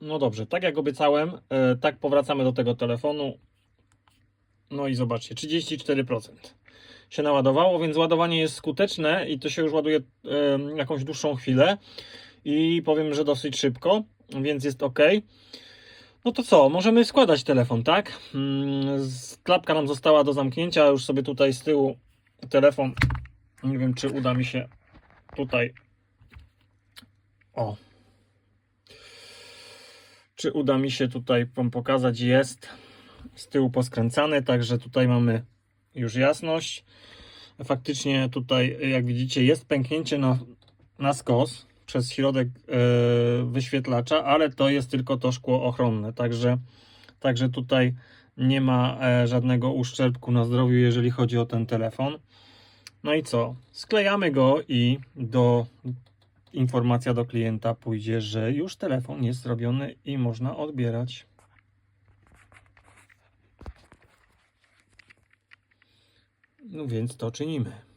No dobrze, tak jak obiecałem, e, tak powracamy do tego telefonu. No i zobaczcie, 34% się naładowało, więc ładowanie jest skuteczne i to się już ładuje jakąś dłuższą chwilę. I powiem, że dosyć szybko, więc jest ok. No to co, możemy składać telefon, tak? Mm, Klapka nam została do zamknięcia, już sobie tutaj z tyłu telefon. Nie wiem, czy uda mi się tutaj. O. Czy uda mi się tutaj Wam pokazać? Jest z tyłu poskręcany, także tutaj mamy już jasność. Faktycznie tutaj, jak widzicie, jest pęknięcie na, na skos przez środek e, wyświetlacza, ale to jest tylko to szkło ochronne, także, także tutaj nie ma e, żadnego uszczerbku na zdrowiu, jeżeli chodzi o ten telefon. No i co? Sklejamy go i do informacja do klienta pójdzie, że już telefon jest zrobiony i można odbierać. No więc to czynimy.